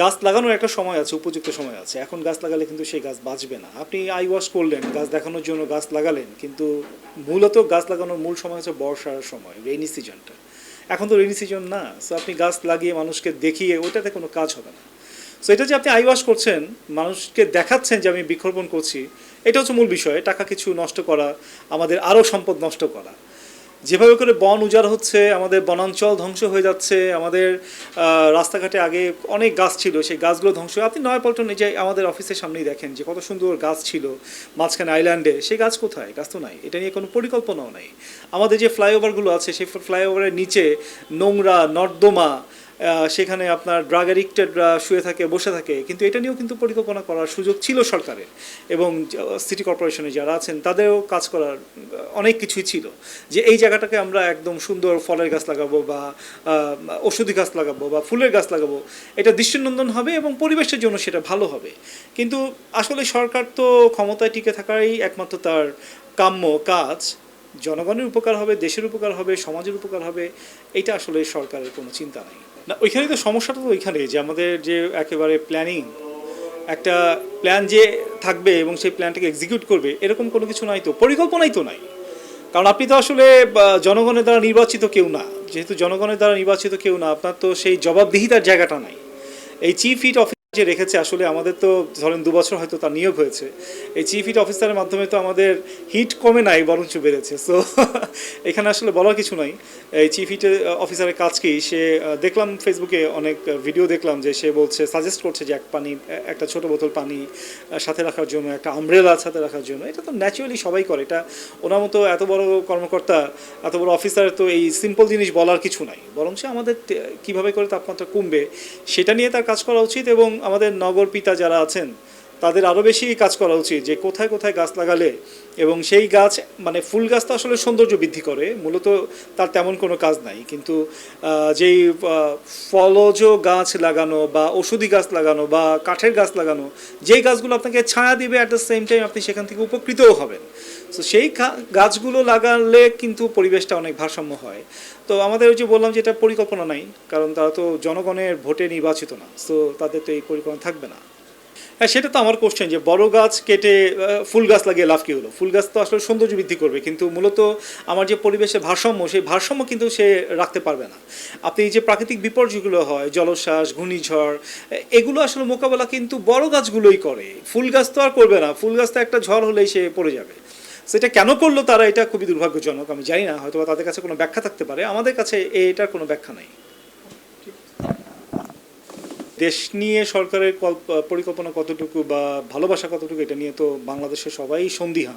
গাছ লাগানোর একটা সময় আছে, উপযুক্ত সময় আছে। এখন গাছ লাগালে কিন্তু সেই গাছ বাঁচবে না। আপনি আই ওয়াশ করলেন, গাছ দেখানোর জন্য গাছ লাগালেন, কিন্তু মূলত গাছ লাগানোর মূল সময় হচ্ছে বর্ষার সময় রেইনি সিজনটা এখন তো রেইনি সিজন না সো আপনি গাছ লাগিয়ে মানুষকে দেখিয়ে ওটাতে কোনো কাজ হবে না। সো এটা যে আপনি আই ওয়াশ করছেন, মানুষকে দেখাচ্ছেন যে আমি বৃক্ষরোপণ করছি, এটা হচ্ছে মূল বিষয়, টাকা কিছু নষ্ট করা, আমাদের আরও সম্পদ নষ্ট করা। যেভাবে করে বন উজাড় হচ্ছে, আমাদের বনাঞ্চল ধ্বংস হয়ে যাচ্ছে, আমাদের রাস্তাঘাটে আগে অনেক গাছ ছিল, সেই গাছগুলো ধ্বংস হয়ে আপনি নয়পল্টন নিজে আমাদের অফিসের সামনেই দেখেন যে কত সুন্দর গাছ ছিল, মাঝখানে আইল্যান্ডে সেই গাছ কোথায়? গাছ তো নাই, এটা নিয়ে কোনো পরিকল্পনাও নাই। আমাদের যে ফ্লাইওভারগুলো আছে, সেই ফ্লাইওভারের নিচে নোংরা নর্দমা সেখানে আপনার ড্রাগ অ্যাডিক্টেডরা শুয়ে থাকে, বসে থাকে। কিন্তু এটা নিয়েও কিন্তু পরিকল্পনা করার সুযোগ ছিল সরকারের। এবং সিটি কর্পোরেশনে যারা আছেন, তাদেরও কাজ করার অনেক কিছুই ছিল। যে এই জায়গাটাকে আমরা একদম সুন্দর ফলের গাছ লাগাবো বা ওষুধি গাছ লাগাবো বা ফুলের গাছ লাগাবো, এটা দৃষ্টিনন্দন হবে এবং পরিবেশের জন্য সেটা ভালো হবে। কিন্তু আসলে সরকার তো ক্ষমতায় টিকে থাকারই একমাত্র তার কাম্য কাজ। জনগণের উপকার হবে, দেশের উপকার হবে, সমাজের উপকার হবে, এটা আসলে সরকারের কোনো চিন্তা নেই। না, ওইখানে তো সমস্যাটা তো ওইখানে যে আমাদের যে একেবারে প্ল্যানিং একটা প্ল্যান যে থাকবে এবং সেই প্ল্যানটাকে এক্সিকিউট করবে, এরকম কোনো কিছু নাই তো, পরিকল্পনাই তো নাই। কারণ আপনি তো আসলে জনগণের দ্বারা নির্বাচিত কেউ না। যেহেতু জনগণের দ্বারা নির্বাচিত কেউ না, আপনার তো সেই জবাবদিহিতার জায়গাটা নাই। এই চিফ হিট যে রেখেছে, আসলে আমাদের তো ধরেন দু বছর হয়তো তার নিয়োগ হয়েছে। এই চিফ হিট অফিসারের মাধ্যমে তো আমাদের হিট কমে নাই, বরঞ্চ বেড়েছে। সো এখানে আসলে বলার কিছু নাই। এই চিফ হিট অফিসারের কাজ কি? সে দেখলাম ফেসবুকে অনেক ভিডিও দেখলাম যে সে বলছে সাজেস্ট করছে যে এক পানি, একটা ছোট বোতল পানি সাথে রাখার জন্য, একটা আমব্রেলা সাথে রাখার জন্য। এটা তো ন্যাচুরালি সবাই করে। এটা ওনার মতো এত বড় কর্মকর্তা, এত বড় অফিসার তো এই সিম্পল জিনিস বলার কিছু নাই। বরঞ্চ আমাদের কীভাবে করে তাপমাত্রা কমবে, সেটা নিয়ে তার কাজ করা উচিত এবং আমাদের নগর পিতা যারা আছেন, তাদের আরও বেশি কাজ করা উচিত যে কোথায় কোথায় গাছ লাগালে এবং সেই গাছ মানে ফুল গাছ তো আসলে সৌন্দর্য বৃদ্ধি করে, মূলত তার তেমন কোনো কাজ নাই। কিন্তু যেই ফলজ গাছ লাগানো বা ওষুধি গাছ লাগানো বা কাঠের গাছ লাগানো, যেই গাছগুলো আপনাকে ছায়া দিবে অ্যাট দ্য সেম টাইম আপনি সেখান থেকে উপকৃতও হবেন। তো সেই গাছগুলো লাগালে কিন্তু পরিবেশটা অনেক ভারসাম্য হয়। তো আমাদের ওই যে বললাম যে এটা পরিকল্পনা নাই, কারণ তারা তো জনগণের ভোটে নির্বাচিত না, তো তাদের তো এই পরিকল্পনা থাকবে না। হ্যাঁ সেটা তো আমার কোশ্চেন যে বড় গাছ কেটে ফুল গাছ লাগিয়ে লাভ কী হলো? ফুল গাছ তো আসলে সৌন্দর্য বৃদ্ধি করবে, কিন্তু মূলত আমার যে পরিবেশের ভারসাম্য, সেই ভারসাম্য কিন্তু সে রাখতে পারবে না। আপনি যে প্রাকৃতিক বিপর্যয়গুলো হয়, জলোচ্ছ্বাস, ঘূর্ণিঝড় এগুলো আসলে মোকাবেলা কিন্তু বড় গাছগুলোই করে। ফুল গাছ তো আর করবে না, ফুল গাছ তো একটা ঝড় হলেই সে পড়ে যাবে। সেটা কেন করল তারা এটা খুবই দুর্ভাগ্যজনক, আমি জানি না হয়তো তাদের কাছে কোনো ব্যাখ্যা থাকতে পারে। আমাদের কাছে এটার কোনো ব্যাখ্যা নাই। দেশ নিয়ে সরকারের কল্প- পরিকল্পনা কতটুকু বা ভালোবাসা কতটুকু, এটা নিয়ে তো বাংলাদেশের সবাই সন্দিহান।